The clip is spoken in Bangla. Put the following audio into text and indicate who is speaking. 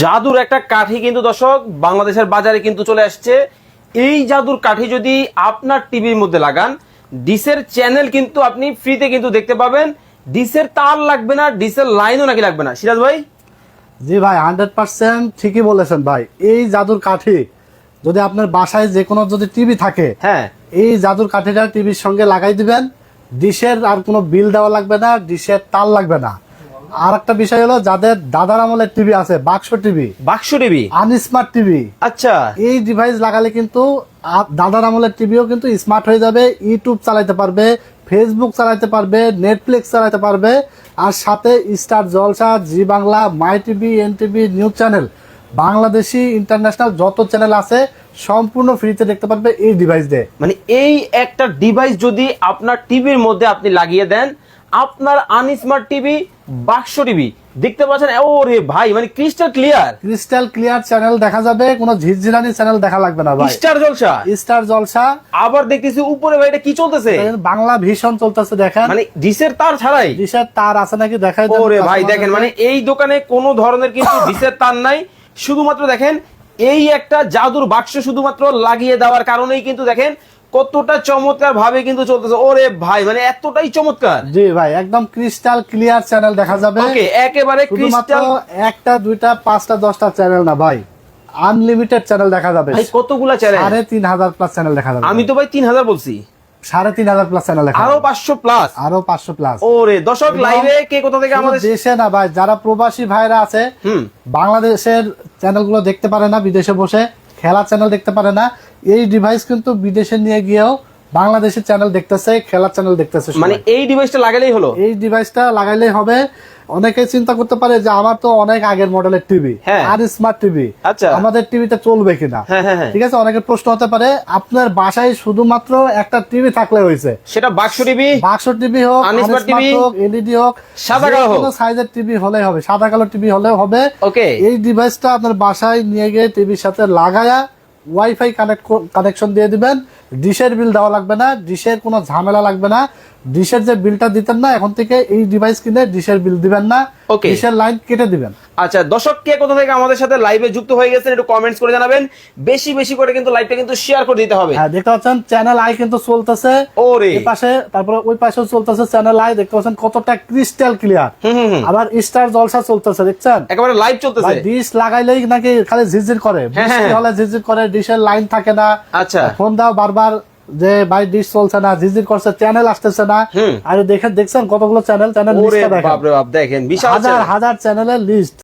Speaker 1: জাদুর একটা কাঠি কিন্তু দর্শক বাংলাদেশের বাজারে কিন্তু চলে আসছে। এই জাদুর কাঠি যদি আপনার টিভির মধ্যে লাগান ডিসের চ্যানেল কিন্তু আপনি ফ্রিতে কিন্তু দেখতে পাবেন। ডিসের তার লাগবে না ডিসের লাইনও নাকি লাগবে না। সিরাজ ভাই?
Speaker 2: জি ভাই হান্ড্রেড পার্সেন্ট ঠিকই বলেছেন ভাই। এই জাদুর কাঠি যদি আপনার বাসায় যে কোনো যদি টিভি থাকে
Speaker 1: হ্যাঁ।
Speaker 2: এই জাদুর কাঠিটা টিভির সঙ্গে লাগাই দিবেন। ডিশের আর কোনো বিল দেওয়া লাগবে না ডিশের তার লাগবে না। আর একটা বিষয় হলো যাদের দাদার আমলের টিভি আছে বাক্স টিভি
Speaker 1: বাক্স টিভি
Speaker 2: আনস্মার্ট টিভি
Speaker 1: আচ্ছা।
Speaker 2: এই ডিভাইস লাগালে কিন্তু দাদার আমলের টিভিও কিন্তু স্মার্ট হয়ে যাবে ইউটিউব চালাতে পারবে ফেসবুক চালাতে পারবে নেটফ্লিক্স চালাতে পারবে আর সাথে star Jalsha Zee Bangla my TV N TV news channel Bangladeshi international যত চ্যানেল আছে সম্পূর্ণ ফ্রিতে দেখতে পারবে এই ডিভাইস দিয়ে।
Speaker 1: মানে এই একটা ডিভাইস যদি আপনার টিভির মধ্যে আপনি লাগিয়ে দেন আপনার আনস্মার্ট টিভি বাক্স টিভি। দেখতে পাচ্ছেন? ও রে ভাই মানে crystal clear
Speaker 2: crystal clear channel দেখা যাবে কোনো ঝিরঝিরানি চ্যানেল দেখা লাগবে না ভাই।
Speaker 1: স্টার জলসা।
Speaker 2: স্টার জলসা।
Speaker 1: আবার দেখতেছি উপরে ভাই এটা কি চলতেছে?
Speaker 2: বাংলা ভীষণ চলতেছে দেখেন।
Speaker 1: মানে ডিসের তার ছাড়াই।
Speaker 2: ডিশের তার আছে নাকি দেখাই
Speaker 1: ওরে ভাই দেখেন মানে এই দোকানে কোনো ধরনের কিন্তু ডিসের তার নাই। শুধুমাত্র দেখেন এই একটা জাদুর বাক্স শুধুমাত্র লাগিয়ে দেওয়ার কারণেই কিন্তু দেখেন কতটা চমৎকার ভাবে কিন্তু চলতেছে। ওরে ভাই মানে এতটাই চমৎকার।
Speaker 2: জি ভাই একদম ক্রিস্টাল ক্লিয়ার চ্যানেল দেখা যাবে।
Speaker 1: ওকে একেবারে ক্রিস্টাল
Speaker 2: একটা দুইটা পাঁচটা দশটা চ্যানেল না ভাই। আনলিমিটেড চ্যানেল দেখা যাবে।
Speaker 1: ভাই কতগুলা চ্যানেল
Speaker 2: সাড়ে তিন হাজার প্লাস চ্যানেল দেখা যাবে।
Speaker 1: আমি তো ভাই তিন হাজার বলছি।
Speaker 2: সাড়ে তিন হাজার প্লাস চ্যানেল আরও
Speaker 1: পাঁচশো প্লাস
Speaker 2: আরও পাঁচশো প্লাস
Speaker 1: ওরে দর্শক লাইভে কে কোথা থেকে আমাদের
Speaker 2: দেশে না ভাই যারা প্রবাসী ভাইরা আছে বাংলাদেশের চ্যানেলগুলো দেখতে পারে না বিদেশে বসে। খেলার চ্যানেল দেখতে পারে না। এই ডিভাইস কিন্তু বিদেশে নিয়ে গিয়েও বাংলাদেশের চ্যানেল দেখতেছে খেলার চ্যানেল দেখতেছে
Speaker 1: মানে এই ডিভাইসটা লাগালেই হলো?
Speaker 2: এই ডিভাইসটা লাগাইলেই হবে। অনেকে চিন্তা করতে পারে যে আমার তো অনেক আগের মডেলের টিভি
Speaker 1: হ্যাঁ।
Speaker 2: আর স্মার্ট টিভি
Speaker 1: আচ্ছা।
Speaker 2: আমাদের টিভিতে চলবে কিনা?
Speaker 1: হ্যাঁ হ্যাঁ
Speaker 2: ঠিক আছে? অনেকের প্রশ্ন হতে পারে আপনার বাসায় শুধুমাত্র একটা টিভি থাকলে হয়েছে।
Speaker 1: সেটা বাক্স টিভি
Speaker 2: বাক্স টিভি হোক এলইডি হোক
Speaker 1: সাদা কালো হোক।
Speaker 2: সাইজের টিভি হলেই হবে সাদা কালো টিভি হলেও হবে।
Speaker 1: ওকে।
Speaker 2: এই ডিভাইসটা আপনার বাসায় নিয়ে গিয়ে টিভির সাথে লাগায়া ওয়াইফাই কানেক্ট কানেকশন দিয়ে দিবেন। ডিশের বিল দেওয়া লাগবে না ডিশের কোনো ঝামেলা লাগবে না। ডিশের যে বিলটা দিতেন না এখন থেকে এই ডিভাইস কিনে ডিশের বিল দিবেন না
Speaker 1: Okay.
Speaker 2: ডিশের লাইন কেটে দিবেন।
Speaker 1: আচ্ছা দর্শক কে কোথা থেকে আমাদের সাথে লাইভে যুক্ত হয়ে গেছেন একটু কমেন্টস করে জানাবেন। বেশি বেশি করে কিন্তু লাইভটা কিন্তু শেয়ার করে দিতে হবে।
Speaker 2: হ্যাঁ দেখতে পাচ্ছেন চ্যানেল আই কিন্তু চলতেছে।
Speaker 1: ওরে।
Speaker 2: এই পাশে তারপরে ওই পাশেও চলতেছে চ্যানেল আই দেখতে পাচ্ছেন কতটা ক্রিস্টাল ক্লিয়ার
Speaker 1: হুম হুম হুম।
Speaker 2: আবার স্টার জলসা চলতেছে দেখছেন?
Speaker 1: একেবারে লাইভ চলতেছে।
Speaker 2: ডিশ লাগাইলেই নাকি খালি ঝিরঝির করে।
Speaker 1: হ্যাঁ,
Speaker 2: বৃষ্টি
Speaker 1: হ্যাঁ।
Speaker 2: হলে ঝিরঝির করে ডিশের লাইন থাকে না।
Speaker 1: আচ্ছা।
Speaker 2: ফোন দাও বারবার। যে ভাই ডিশ চলছে না ঝিরঝির করছে চ্যানেল আসতেছে না। আর দেখেন দেখছেন কতগুলো চ্যানেল চ্যানেল দেখেন। হাজার হাজার চ্যানেলের লিস্ট